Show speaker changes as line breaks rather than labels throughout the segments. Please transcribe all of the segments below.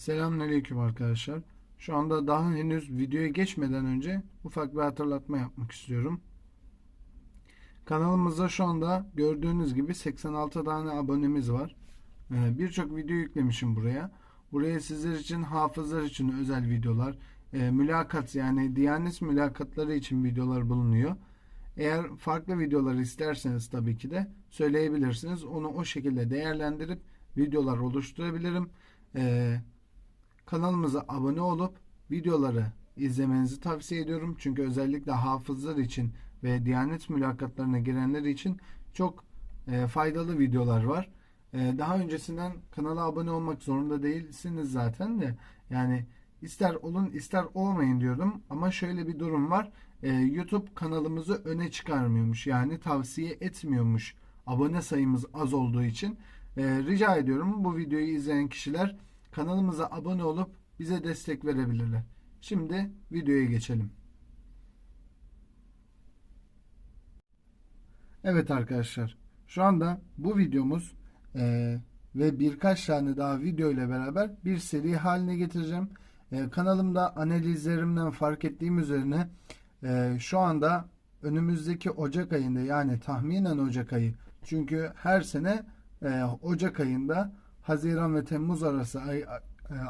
Selamünaleyküm arkadaşlar. Şu anda daha henüz videoya geçmeden önce ufak bir hatırlatma yapmak istiyorum. Kanalımızda şu anda gördüğünüz gibi 86 tane abonemiz var. Ee, Birçok video yüklemişim buraya. Buraya sizler için, hafızlar için özel videolar, e, mülakat yani Diyanet mülakatları için videolar bulunuyor. Eğer farklı videolar isterseniz tabii ki de söyleyebilirsiniz. Onu o şekilde değerlendirip videolar oluşturabilirim. Ee, kanalımıza abone olup videoları izlemenizi tavsiye ediyorum. Çünkü özellikle hafızlar için ve Diyanet mülakatlarına girenler için çok e, faydalı videolar var. E, daha öncesinden kanala abone olmak zorunda değilsiniz zaten de yani ister olun ister olmayın diyorum ama şöyle bir durum var. E, YouTube kanalımızı öne çıkarmıyormuş yani tavsiye etmiyormuş abone sayımız az olduğu için. E, rica ediyorum bu videoyu izleyen kişiler kanalımıza abone olup bize destek verebilirler. Şimdi videoya geçelim. Evet arkadaşlar şu anda bu videomuz e, ve birkaç tane daha video ile beraber bir seri haline getireceğim. E, kanalımda analizlerimden fark ettiğim üzerine e, şu anda önümüzdeki Ocak ayında yani tahminen Ocak ayı çünkü her sene e, Ocak ayında Haziran ve Temmuz arası ay, e,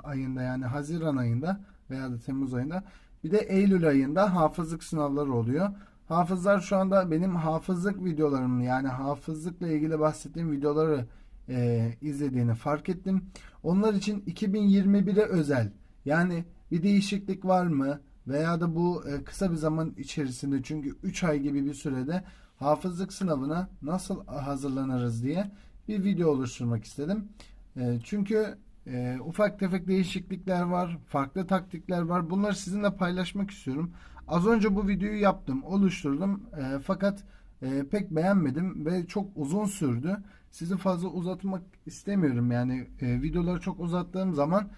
ayında yani Haziran ayında veya da Temmuz ayında bir de Eylül ayında hafızlık sınavları oluyor. Hafızlar şu anda benim hafızlık videolarımı yani hafızlıkla ilgili bahsettiğim videoları e, izlediğini fark ettim. Onlar için 2021'e özel yani bir değişiklik var mı veya da bu e, kısa bir zaman içerisinde çünkü 3 ay gibi bir sürede hafızlık sınavına nasıl hazırlanırız diye bir video oluşturmak istedim. E, çünkü e, ufak tefek değişiklikler var, farklı taktikler var. Bunları sizinle paylaşmak istiyorum. Az önce bu videoyu yaptım, oluşturdum. E, fakat e, pek beğenmedim ve çok uzun sürdü. Sizi fazla uzatmak istemiyorum. Yani e, videoları çok uzattığım zaman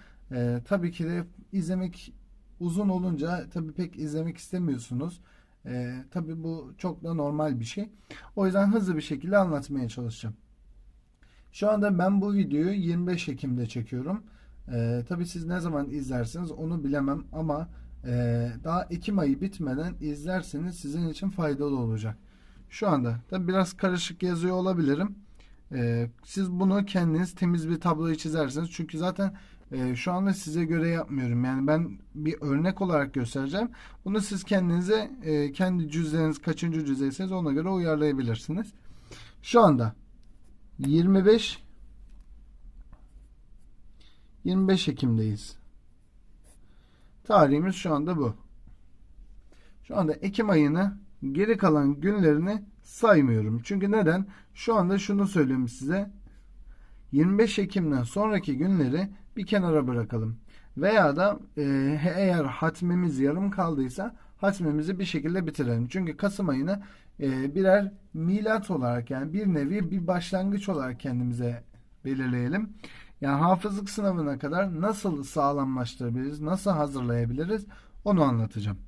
tabii ki de izlemek uzun olunca tabii pek izlemek istemiyorsunuz. E, tabii bu çok da normal bir şey. O yüzden hızlı bir şekilde anlatmaya çalışacağım. Şu anda ben bu videoyu 25 Ekim'de çekiyorum. Ee, tabii siz ne zaman izlersiniz onu bilemem ama e, daha Ekim ayı bitmeden izlerseniz sizin için faydalı olacak. Şu anda tabii biraz karışık yazıyor olabilirim. Ee, siz bunu kendiniz temiz bir tabloyu çizersiniz. Çünkü zaten e, şu anda size göre yapmıyorum. Yani ben bir örnek olarak göstereceğim. Bunu siz kendinize e, kendi cüzleriniz kaçıncı cüzdeyseniz ona göre uyarlayabilirsiniz. Şu anda 25 25 Ekim'deyiz. Tarihimiz şu anda bu. Şu anda Ekim ayını geri kalan günlerini saymıyorum. Çünkü neden? Şu anda şunu söyleyeyim size. 25 Ekim'den sonraki günleri bir kenara bırakalım. Veya da e, eğer hatmimiz yarım kaldıysa hatmimizi bir şekilde bitirelim. Çünkü Kasım ayını e, birer milat olarak yani bir nevi bir başlangıç olarak kendimize belirleyelim. Yani hafızlık sınavına kadar nasıl sağlamlaştırabiliriz, nasıl hazırlayabiliriz onu anlatacağım.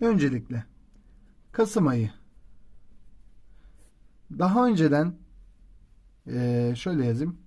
Öncelikle Kasım ayı. Daha önceden e, şöyle yazayım.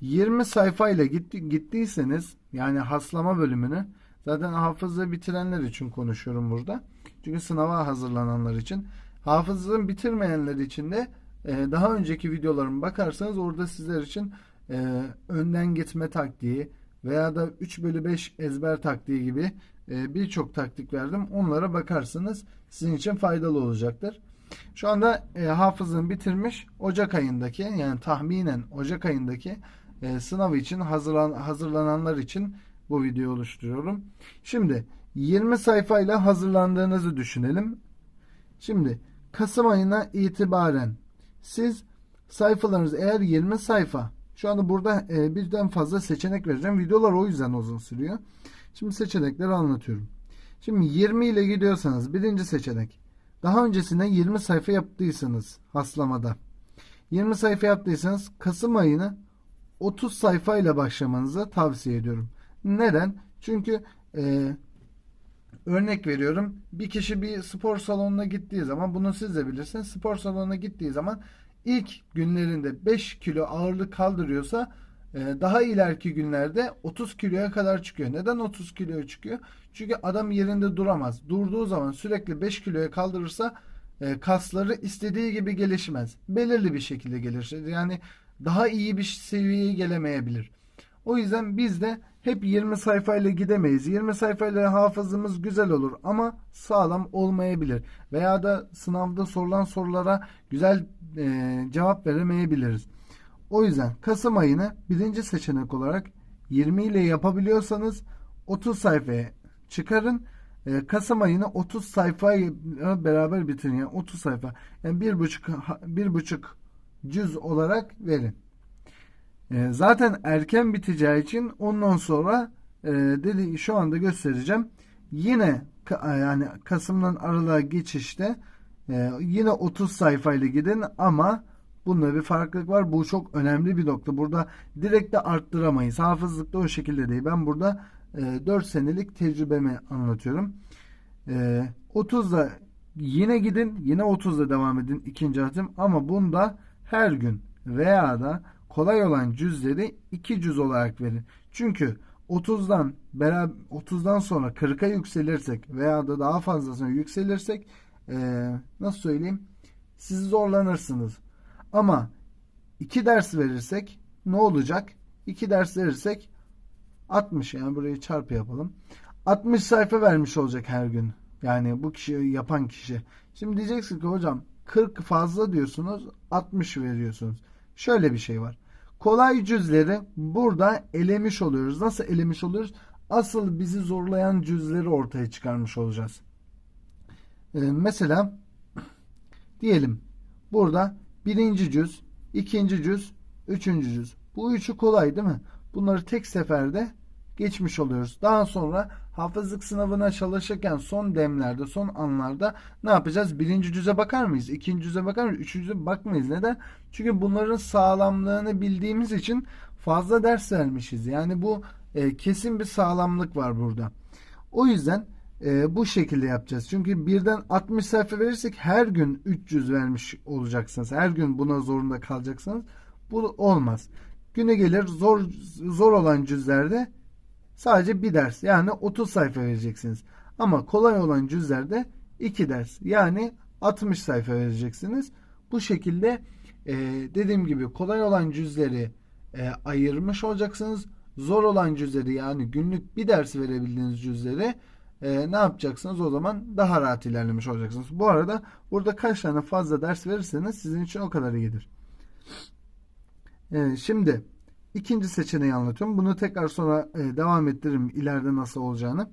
20 sayfayla gitti, gittiyseniz yani haslama bölümünü zaten hafızlığı bitirenler için konuşuyorum burada. Çünkü sınava hazırlananlar için. Hafızlığı bitirmeyenler için de e, daha önceki videolarıma bakarsanız orada sizler için e, önden gitme taktiği veya da 3 bölü 5 ezber taktiği gibi e, birçok taktik verdim. Onlara bakarsanız sizin için faydalı olacaktır. Şu anda hafızını bitirmiş Ocak ayındaki yani tahminen Ocak ayındaki sınav için hazırlan, hazırlananlar için bu videoyu oluşturuyorum. Şimdi 20 sayfayla hazırlandığınızı düşünelim. Şimdi Kasım ayına itibaren siz sayfalarınız eğer 20 sayfa şu anda burada e, birden fazla seçenek vereceğim. Videolar o yüzden uzun sürüyor. Şimdi seçenekleri anlatıyorum. Şimdi 20 ile gidiyorsanız birinci seçenek. Daha öncesinde 20 sayfa yaptıysanız haslamada. 20 sayfa yaptıysanız Kasım ayını 30 sayfa ile başlamanızı tavsiye ediyorum. Neden? Çünkü e, örnek veriyorum. Bir kişi bir spor salonuna gittiği zaman bunu siz de bilirsiniz. Spor salonuna gittiği zaman ilk günlerinde 5 kilo ağırlık kaldırıyorsa e, daha ileriki günlerde 30 kiloya kadar çıkıyor. Neden 30 kiloya çıkıyor? Çünkü adam yerinde duramaz. Durduğu zaman sürekli 5 kiloya kaldırırsa e, kasları istediği gibi gelişmez. Belirli bir şekilde gelişir. Yani daha iyi bir seviyeye gelemeyebilir. O yüzden biz de hep 20 sayfayla gidemeyiz. 20 sayfayla hafızamız güzel olur ama sağlam olmayabilir. Veya da sınavda sorulan sorulara güzel e, cevap veremeyebiliriz. O yüzden Kasım ayını birinci seçenek olarak 20 ile yapabiliyorsanız 30 sayfaya çıkarın. E, Kasım ayını 30 sayfayla beraber bitirin. Yani 30 sayfa. Yani bir buçuk, bir buçuk cüz olarak verin. E, zaten erken biteceği için ondan sonra e, dedi şu anda göstereceğim. Yine ka- yani Kasım'dan Aralık'a geçişte e, yine 30 sayfayla gidin ama bunda bir farklılık var. Bu çok önemli bir nokta. Burada direkt de arttıramayız. Hafızlıkta o şekilde değil. Ben burada e, 4 senelik tecrübemi anlatıyorum. E, 30'da yine gidin. Yine 30'da devam edin ikinci adım. Ama bunda her gün veya da kolay olan cüzleri iki cüz olarak verin. Çünkü 30'dan beraber 30'dan sonra 40'a yükselirsek veya da daha fazlasına yükselirsek e, nasıl söyleyeyim siz zorlanırsınız. Ama iki ders verirsek ne olacak? İki ders verirsek 60 yani burayı çarpı yapalım. 60 sayfa vermiş olacak her gün. Yani bu kişi yapan kişi. Şimdi diyeceksin ki hocam 40 fazla diyorsunuz 60 veriyorsunuz. Şöyle bir şey var. Kolay cüzleri burada elemiş oluyoruz. Nasıl elemiş oluyoruz? Asıl bizi zorlayan cüzleri ortaya çıkarmış olacağız. Ee, mesela diyelim burada birinci cüz, ikinci cüz, üçüncü cüz. Bu üçü kolay değil mi? Bunları tek seferde geçmiş oluyoruz. Daha sonra hafızlık sınavına çalışırken son demlerde, son anlarda ne yapacağız? Birinci cüze bakar mıyız? İkinci cüze bakar mıyız? Üçüncü cüze bakmayız. Neden? Çünkü bunların sağlamlığını bildiğimiz için fazla ders vermişiz. Yani bu e, kesin bir sağlamlık var burada. O yüzden e, bu şekilde yapacağız. Çünkü birden 60 sayfa verirsek her gün 300 vermiş olacaksınız. Her gün buna zorunda kalacaksınız. Bu olmaz. Güne gelir zor zor olan cüzlerde sadece bir ders yani 30 sayfa vereceksiniz. Ama kolay olan cüzlerde 2 ders yani 60 sayfa vereceksiniz. Bu şekilde e, dediğim gibi kolay olan cüzleri e, ayırmış olacaksınız. Zor olan cüzleri yani günlük bir ders verebildiğiniz cüzleri e, ne yapacaksınız? O zaman daha rahat ilerlemiş olacaksınız. Bu arada burada kaç tane fazla ders verirseniz sizin için o kadar iyidir. E, şimdi ikinci seçeneği anlatıyorum. Bunu tekrar sonra e, devam ettiririm ileride nasıl olacağını.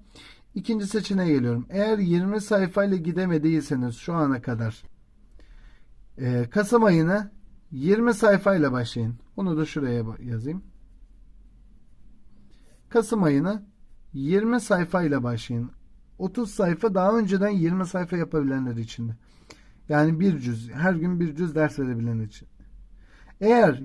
İkinci seçeneğe geliyorum. Eğer 20 sayfayla gidemediyseniz şu ana kadar e, Kasım ayına 20 sayfayla başlayın. Onu da şuraya yazayım. Kasım ayına 20 sayfayla başlayın. 30 sayfa daha önceden 20 sayfa yapabilenler için de. Yani bir cüz, her gün bir cüz ders verebilenler için. Eğer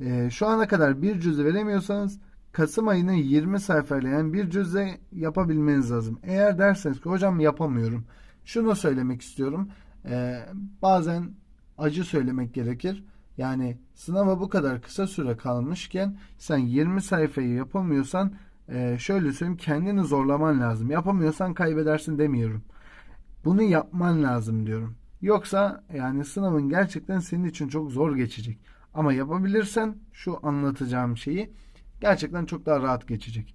e, şu ana kadar bir cüz veremiyorsanız Kasım ayını 20 sayfayla yani bir cüzle yapabilmeniz lazım. Eğer derseniz ki hocam yapamıyorum. Şunu söylemek istiyorum. E, bazen acı söylemek gerekir. Yani sınava bu kadar kısa süre kalmışken sen 20 sayfayı yapamıyorsan e, şöyle söyleyeyim kendini zorlaman lazım. Yapamıyorsan kaybedersin demiyorum. Bunu yapman lazım diyorum. Yoksa yani sınavın gerçekten senin için çok zor geçecek. Ama yapabilirsen şu anlatacağım şeyi gerçekten çok daha rahat geçecek.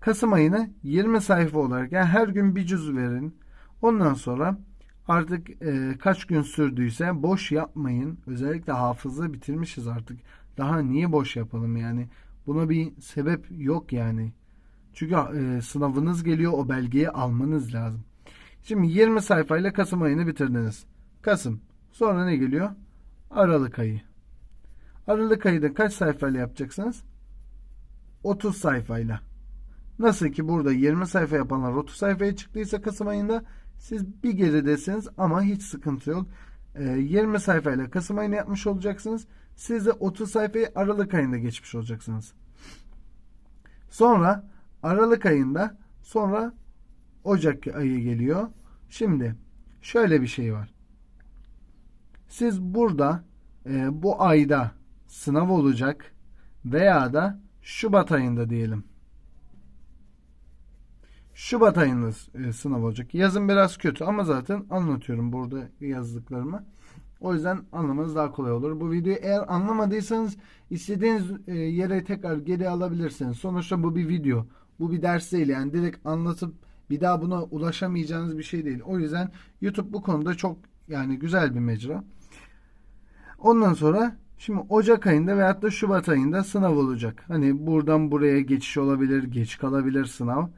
Kasım ayını 20 sayfa olarak yani her gün bir cüz verin. Ondan sonra artık e, kaç gün sürdüyse boş yapmayın. Özellikle hafıza bitirmişiz artık. Daha niye boş yapalım yani? Buna bir sebep yok yani. Çünkü e, sınavınız geliyor o belgeyi almanız lazım. Şimdi 20 sayfayla Kasım ayını bitirdiniz. Kasım. Sonra ne geliyor? Aralık ayı. Aralık ayı kaç sayfayla yapacaksınız? 30 sayfayla. Nasıl ki burada 20 sayfa yapanlar 30 sayfaya çıktıysa Kasım ayında siz bir geridesiniz ama hiç sıkıntı yok. E, 20 sayfayla Kasım ayını yapmış olacaksınız. Siz de 30 sayfayı Aralık ayında geçmiş olacaksınız. Sonra Aralık ayında sonra Ocak ayı geliyor. Şimdi şöyle bir şey var. Siz burada e, bu ayda sınav olacak veya da Şubat ayında diyelim. Şubat ayında e, sınav olacak. Yazın biraz kötü ama zaten anlatıyorum burada yazdıklarımı. O yüzden anlamanız daha kolay olur. Bu videoyu eğer anlamadıysanız istediğiniz e, yere tekrar geri alabilirsiniz. Sonuçta bu bir video. Bu bir ders değil. Yani direkt anlatıp bir daha buna ulaşamayacağınız bir şey değil. O yüzden YouTube bu konuda çok yani güzel bir mecra. Ondan sonra şimdi Ocak ayında veyahut da Şubat ayında sınav olacak. Hani buradan buraya geçiş olabilir, geç kalabilir sınav.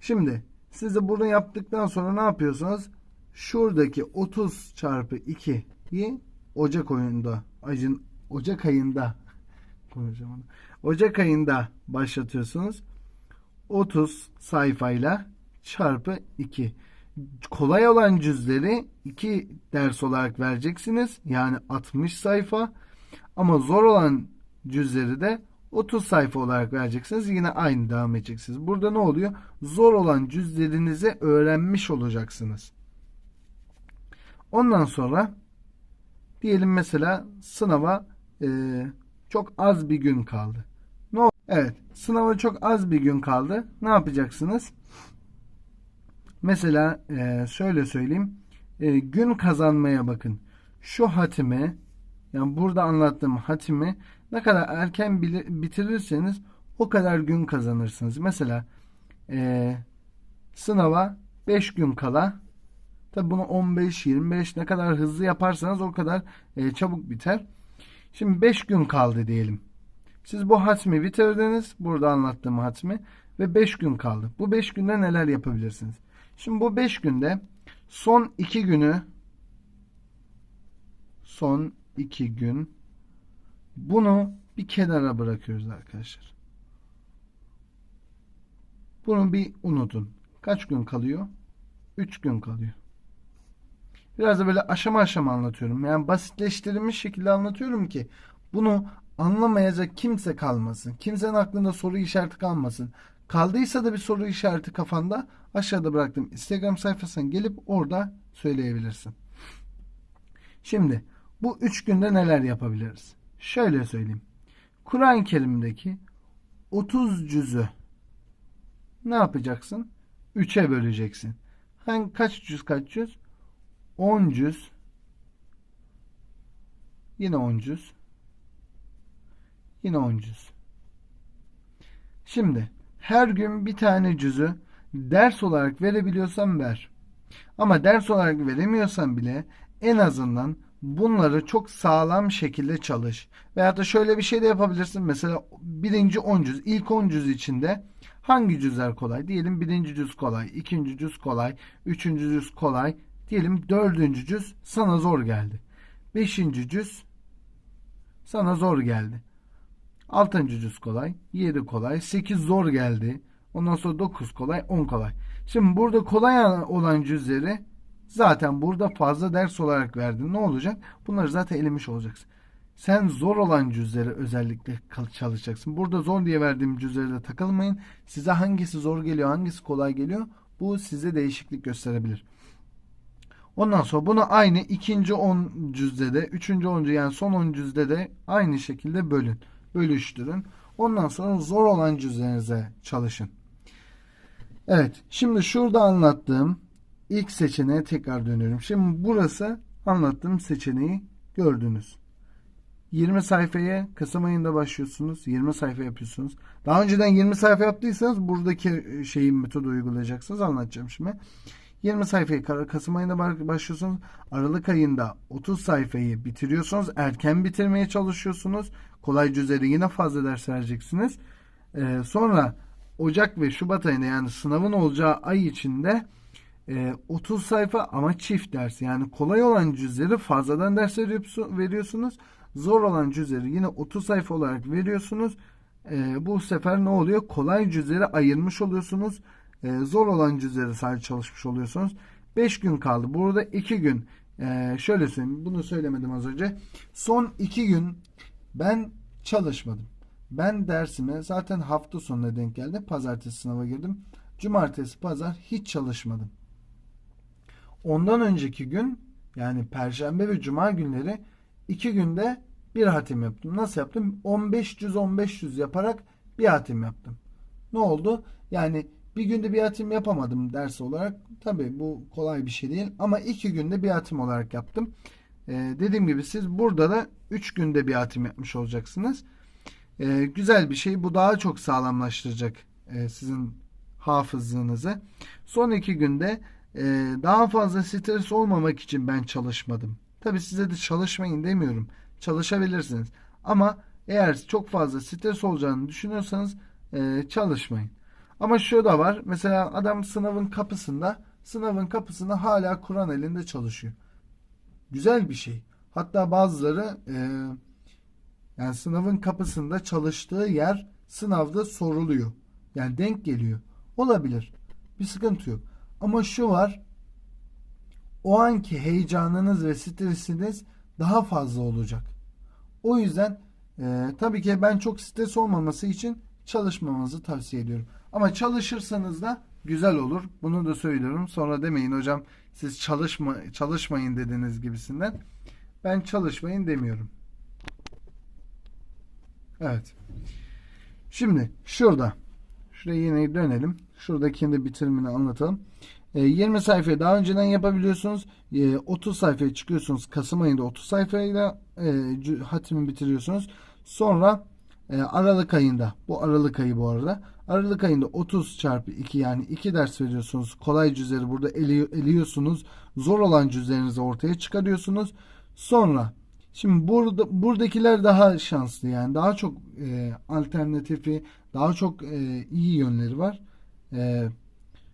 Şimdi siz de bunu yaptıktan sonra ne yapıyorsunuz? Şuradaki 30 çarpı 2'yi Ocak ayında, ayın Ocak ayında konuşamadım. Ocak ayında başlatıyorsunuz. 30 sayfayla çarpı 2. Kolay olan cüzleri 2 ders olarak vereceksiniz. Yani 60 sayfa. Ama zor olan cüzleri de 30 sayfa olarak vereceksiniz. Yine aynı devam edeceksiniz. Burada ne oluyor? Zor olan cüzlerinizi öğrenmiş olacaksınız. Ondan sonra diyelim mesela sınava e, çok az bir gün kaldı. Ne oldu? Evet, sınava çok az bir gün kaldı. Ne yapacaksınız? Mesela e, şöyle söyleyeyim. E, gün kazanmaya bakın. Şu hatimi yani burada anlattığım hatimi ne kadar erken bitirirseniz o kadar gün kazanırsınız. Mesela e, sınava 5 gün kala tabi bunu 15-25 ne kadar hızlı yaparsanız o kadar e, çabuk biter. Şimdi 5 gün kaldı diyelim. Siz bu hatmi bitirdiniz. Burada anlattığım hatmi ve 5 gün kaldı. Bu 5 günde neler yapabilirsiniz? Şimdi bu 5 günde son 2 günü son 2 gün bunu bir kenara bırakıyoruz arkadaşlar. Bunu bir unutun. Kaç gün kalıyor? 3 gün kalıyor. Biraz da böyle aşama aşama anlatıyorum. Yani basitleştirilmiş şekilde anlatıyorum ki bunu anlamayacak kimse kalmasın. Kimsenin aklında soru işareti kalmasın. Kaldıysa da bir soru işareti kafanda aşağıda bıraktım. Instagram sayfasına gelip orada söyleyebilirsin. Şimdi bu üç günde neler yapabiliriz? Şöyle söyleyeyim. Kur'an-ı Kerim'deki 30 cüzü ne yapacaksın? 3'e böleceksin. Hangi kaç cüz kaç cüz? 10 cüz. Yine 10 cüz. Yine 10 cüz. Şimdi her gün bir tane cüzü ders olarak verebiliyorsan ver. Ama ders olarak veremiyorsan bile en azından bunları çok sağlam şekilde çalış. Veyahut da şöyle bir şey de yapabilirsin. Mesela birinci 10 cüz, ilk 10 cüz içinde hangi cüzler kolay? Diyelim birinci cüz kolay, ikinci cüz kolay, üçüncü cüz kolay. Diyelim dördüncü cüz sana zor geldi. Beşinci cüz sana zor geldi. Altıncı cüz kolay, yedi kolay, sekiz zor geldi. Ondan sonra dokuz kolay, on kolay. Şimdi burada kolay olan cüzleri Zaten burada fazla ders olarak verdin. Ne olacak? Bunları zaten elemiş olacaksın. Sen zor olan cüzleri özellikle çalışacaksın. Burada zor diye verdiğim cüzlere takılmayın. Size hangisi zor geliyor, hangisi kolay geliyor? Bu size değişiklik gösterebilir. Ondan sonra bunu aynı ikinci 10 cüzde de, üçüncü 10 yani son 10 cüzde de aynı şekilde bölün. Bölüştürün. Ondan sonra zor olan cüzlerinize çalışın. Evet. Şimdi şurada anlattığım ilk seçeneğe tekrar dönüyorum. Şimdi burası anlattığım seçeneği gördünüz. 20 sayfaya Kasım ayında başlıyorsunuz. 20 sayfa yapıyorsunuz. Daha önceden 20 sayfa yaptıysanız buradaki şeyin metodu uygulayacaksınız. Anlatacağım şimdi. 20 sayfayı Kasım ayında başlıyorsunuz. Aralık ayında 30 sayfayı bitiriyorsunuz. Erken bitirmeye çalışıyorsunuz. Kolay üzeri yine fazla ders vereceksiniz. Ee, sonra Ocak ve Şubat ayında yani sınavın olacağı ay içinde e, ee, 30 sayfa ama çift ders. Yani kolay olan cüzleri fazladan ders veriyorsunuz. Zor olan cüzleri yine 30 sayfa olarak veriyorsunuz. E, bu sefer ne oluyor? Kolay cüzleri ayırmış oluyorsunuz. E, zor olan cüzleri sadece çalışmış oluyorsunuz. 5 gün kaldı. Burada 2 gün e, şöyle söyleyeyim. Bunu söylemedim az önce. Son 2 gün ben çalışmadım. Ben dersime zaten hafta sonuna denk geldi. Pazartesi sınava girdim. Cumartesi, pazar hiç çalışmadım. Ondan önceki gün yani perşembe ve cuma günleri iki günde bir hatim yaptım. Nasıl yaptım? 15 cüz 15 cüz yaparak bir hatim yaptım. Ne oldu? Yani bir günde bir hatim yapamadım ders olarak. Tabi bu kolay bir şey değil ama iki günde bir hatim olarak yaptım. Ee, dediğim gibi siz burada da 3 günde bir hatim yapmış olacaksınız. Ee, güzel bir şey. Bu daha çok sağlamlaştıracak e, sizin hafızlığınızı. Son iki günde e, daha fazla stres olmamak için ben çalışmadım. Tabi size de çalışmayın demiyorum. Çalışabilirsiniz. Ama eğer çok fazla stres olacağını düşünüyorsanız e, çalışmayın. Ama şu da var. Mesela adam sınavın kapısında sınavın kapısında hala Kur'an elinde çalışıyor. Güzel bir şey. Hatta bazıları e, yani sınavın kapısında çalıştığı yer sınavda soruluyor. Yani denk geliyor. Olabilir. Bir sıkıntı yok. Ama şu var. O anki heyecanınız ve stresiniz daha fazla olacak. O yüzden e, tabii ki ben çok stres olmaması için çalışmamanızı tavsiye ediyorum. Ama çalışırsanız da güzel olur. Bunu da söylüyorum. Sonra demeyin hocam siz çalışma çalışmayın dediniz gibisinden. Ben çalışmayın demiyorum. Evet. Şimdi şurada. Şuraya yine dönelim. Şuradakini de bitirimini anlatalım. E, 20 sayfayı daha önceden yapabiliyorsunuz. E, 30 sayfaya çıkıyorsunuz. Kasım ayında 30 sayfayla e, hatimi bitiriyorsunuz. Sonra e, Aralık ayında bu Aralık ayı bu arada. Aralık ayında 30 çarpı 2 yani 2 ders veriyorsunuz. Kolay cüzleri burada eli, eliyorsunuz. Zor olan cüzlerinizi ortaya çıkarıyorsunuz. Sonra şimdi burada buradakiler daha şanslı yani daha çok e, alternatifi daha çok e, iyi yönleri var. E,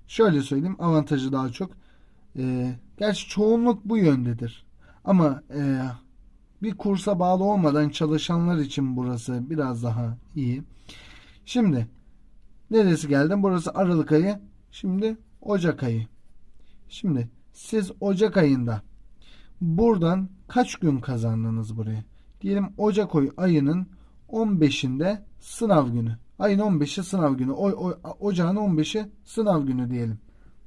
şöyle söyleyeyim avantajı daha çok. E, gerçi çoğunluk bu yöndedir. Ama e, bir kursa bağlı olmadan çalışanlar için burası biraz daha iyi. Şimdi neresi geldim? Burası Aralık ayı. Şimdi Ocak ayı. Şimdi siz Ocak ayında buradan kaç gün kazandınız buraya? Diyelim Ocak ayının 15'inde sınav günü. Ayın 15'i sınav günü. O, o, ocağın 15'i sınav günü diyelim.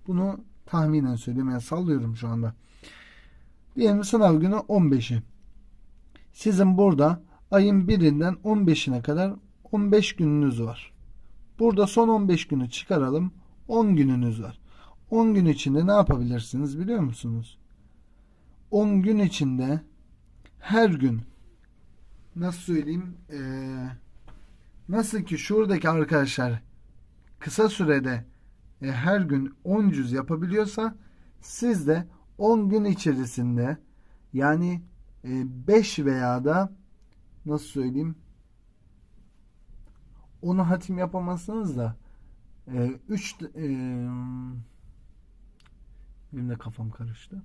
Bunu tahminen söyleyeyim. Yani sallıyorum şu anda. Diyelim sınav günü 15'i. Sizin burada ayın 1'inden 15'ine kadar 15 gününüz var. Burada son 15 günü çıkaralım. 10 gününüz var. 10 gün içinde ne yapabilirsiniz biliyor musunuz? 10 gün içinde her gün nasıl söyleyeyim ee, nasıl ki şuradaki arkadaşlar kısa sürede e, her gün 10 cüz yapabiliyorsa siz de 10 gün içerisinde yani 5 e, veya da nasıl söyleyeyim onu hatim yapamazsınız da 3 e, e, benim de kafam karıştı.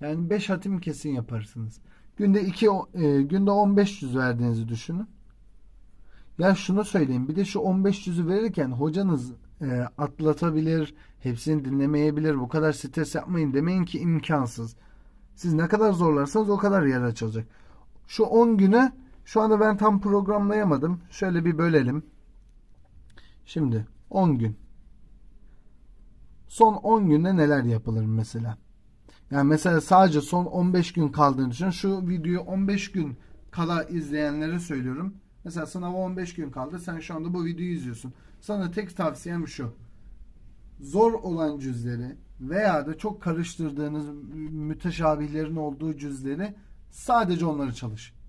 Yani 5 hatim kesin yaparsınız. Günde 2 e, günde 15 yüz verdiğinizi düşünün. Ya şunu söyleyeyim. Bir de şu 15 yüzü verirken hocanız e, atlatabilir, hepsini dinlemeyebilir. Bu kadar stres yapmayın demeyin ki imkansız. Siz ne kadar zorlarsanız o kadar yer açılacak. Şu 10 güne şu anda ben tam programlayamadım. Şöyle bir bölelim. Şimdi 10 gün. Son 10 günde neler yapılır mesela? Yani mesela sadece son 15 gün kaldığını düşün. Şu videoyu 15 gün kala izleyenlere söylüyorum. Mesela sınava 15 gün kaldı. Sen şu anda bu videoyu izliyorsun. Sana tek tavsiyem şu. Zor olan cüzleri veya da çok karıştırdığınız müteşabihlerin olduğu cüzleri sadece onları çalış.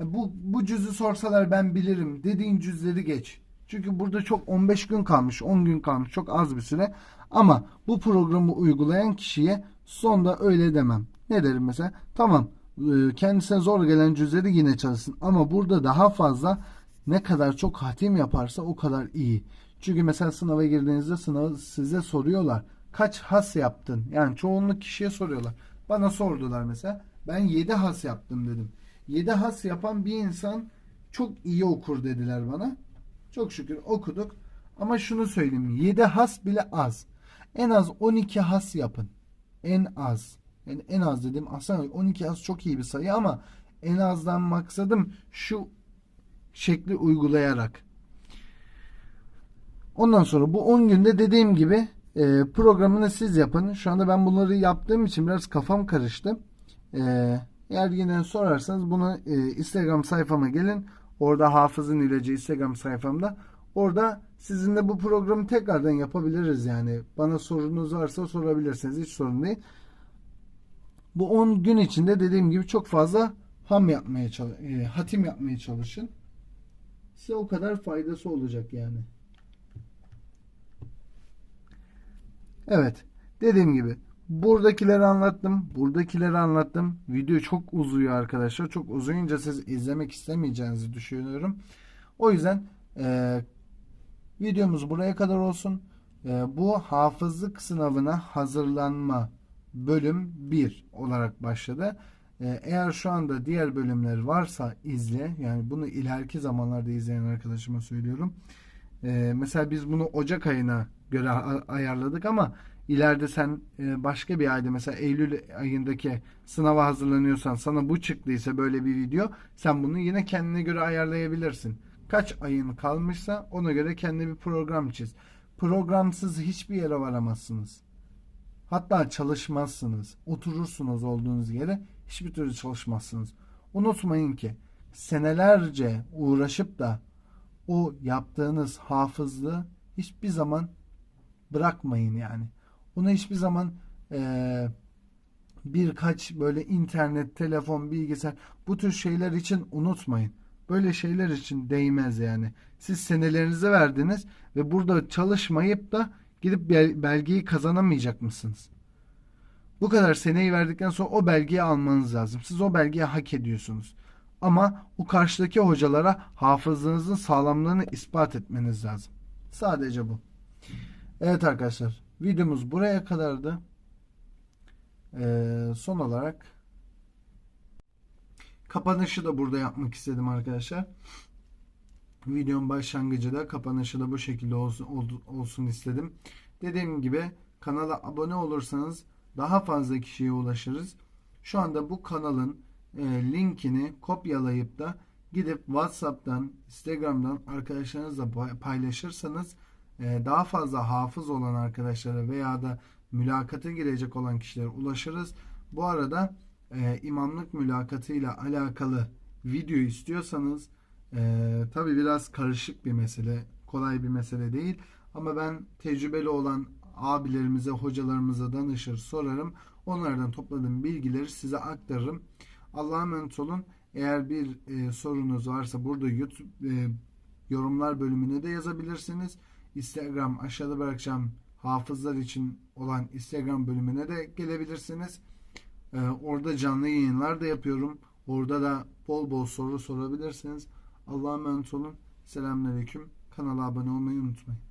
Bu, bu cüzü sorsalar ben bilirim dediğin cüzleri geç. Çünkü burada çok 15 gün kalmış, 10 gün kalmış çok az bir süre. Ama bu programı uygulayan kişiye sonda öyle demem. Ne derim mesela? Tamam e, kendisine zor gelen cüzleri yine çalışsın. Ama burada daha fazla ne kadar çok hatim yaparsa o kadar iyi. Çünkü mesela sınava girdiğinizde sınavı size soruyorlar. Kaç has yaptın? Yani çoğunluk kişiye soruyorlar. Bana sordular mesela. Ben 7 has yaptım dedim. 7 has yapan bir insan çok iyi okur dediler bana. Çok şükür okuduk. Ama şunu söyleyeyim. 7 has bile az. En az 12 has yapın. En az. Yani en az dedim aslında 12 has çok iyi bir sayı ama en azdan maksadım şu şekli uygulayarak. Ondan sonra bu 10 günde dediğim gibi e, programını siz yapın. Şu anda ben bunları yaptığım için biraz kafam karıştı. E, Eğer yine sorarsanız bunu e, Instagram sayfama gelin. Orada Hafız'ın ilacı Instagram sayfamda. Orada sizinle bu programı tekrardan yapabiliriz yani. Bana sorunuz varsa sorabilirsiniz. Hiç sorun değil. Bu 10 gün içinde dediğim gibi çok fazla ham yapmaya e, hatim yapmaya çalışın. Size o kadar faydası olacak yani. Evet. Dediğim gibi buradakileri anlattım. Buradakileri anlattım. Video çok uzuyor arkadaşlar. Çok uzayınca siz izlemek istemeyeceğinizi düşünüyorum. O yüzden e, videomuz buraya kadar olsun. E, bu hafızlık sınavına hazırlanma bölüm 1 olarak başladı. E, eğer şu anda diğer bölümler varsa izle. Yani bunu ileriki zamanlarda izleyen arkadaşıma söylüyorum. E, mesela biz bunu Ocak ayına göre ayarladık ama ileride sen e, başka bir ayda mesela Eylül ayındaki sınava hazırlanıyorsan sana bu çıktıysa böyle bir video sen bunu yine kendine göre ayarlayabilirsin. Kaç ayın kalmışsa ona göre kendi bir program çiz. Programsız hiçbir yere varamazsınız. Hatta çalışmazsınız. Oturursunuz olduğunuz yere hiçbir türlü çalışmazsınız. Unutmayın ki senelerce uğraşıp da o yaptığınız hafızlığı hiçbir zaman bırakmayın yani. Onu hiçbir zaman eee, birkaç böyle internet, telefon, bilgisayar bu tür şeyler için unutmayın. Böyle şeyler için değmez yani. Siz senelerinizi verdiniz ve burada çalışmayıp da gidip bel- belgeyi kazanamayacak mısınız? Bu kadar seneyi verdikten sonra o belgeyi almanız lazım. Siz o belgeyi hak ediyorsunuz. Ama o karşıdaki hocalara hafızanızın sağlamlığını ispat etmeniz lazım. Sadece bu. Evet arkadaşlar, videomuz buraya kadardı. Ee, son olarak kapanışı da burada yapmak istedim arkadaşlar. Videonun başlangıcı da kapanışı da bu şekilde olsun, olsun istedim. Dediğim gibi kanala abone olursanız daha fazla kişiye ulaşırız. Şu anda bu kanalın e, linkini kopyalayıp da gidip WhatsApp'tan, Instagram'dan arkadaşlarınızla pay- paylaşırsanız daha fazla hafız olan arkadaşlara veya da mülakata girecek olan kişilere ulaşırız. Bu arada e, imamlık mülakatıyla alakalı video istiyorsanız e, tabi biraz karışık bir mesele, kolay bir mesele değil. Ama ben tecrübeli olan abilerimize, hocalarımıza danışır, sorarım. Onlardan topladığım bilgileri size aktarırım. Allah'a emanet olun. Eğer bir e, sorunuz varsa burada YouTube e, yorumlar bölümüne de yazabilirsiniz. Instagram aşağıda bırakacağım hafızlar için olan Instagram bölümüne de gelebilirsiniz. E, orada canlı yayınlar da yapıyorum. Orada da bol bol soru sorabilirsiniz. Allah'a emanet olun. Selamünaleyküm. Kanala abone olmayı unutmayın.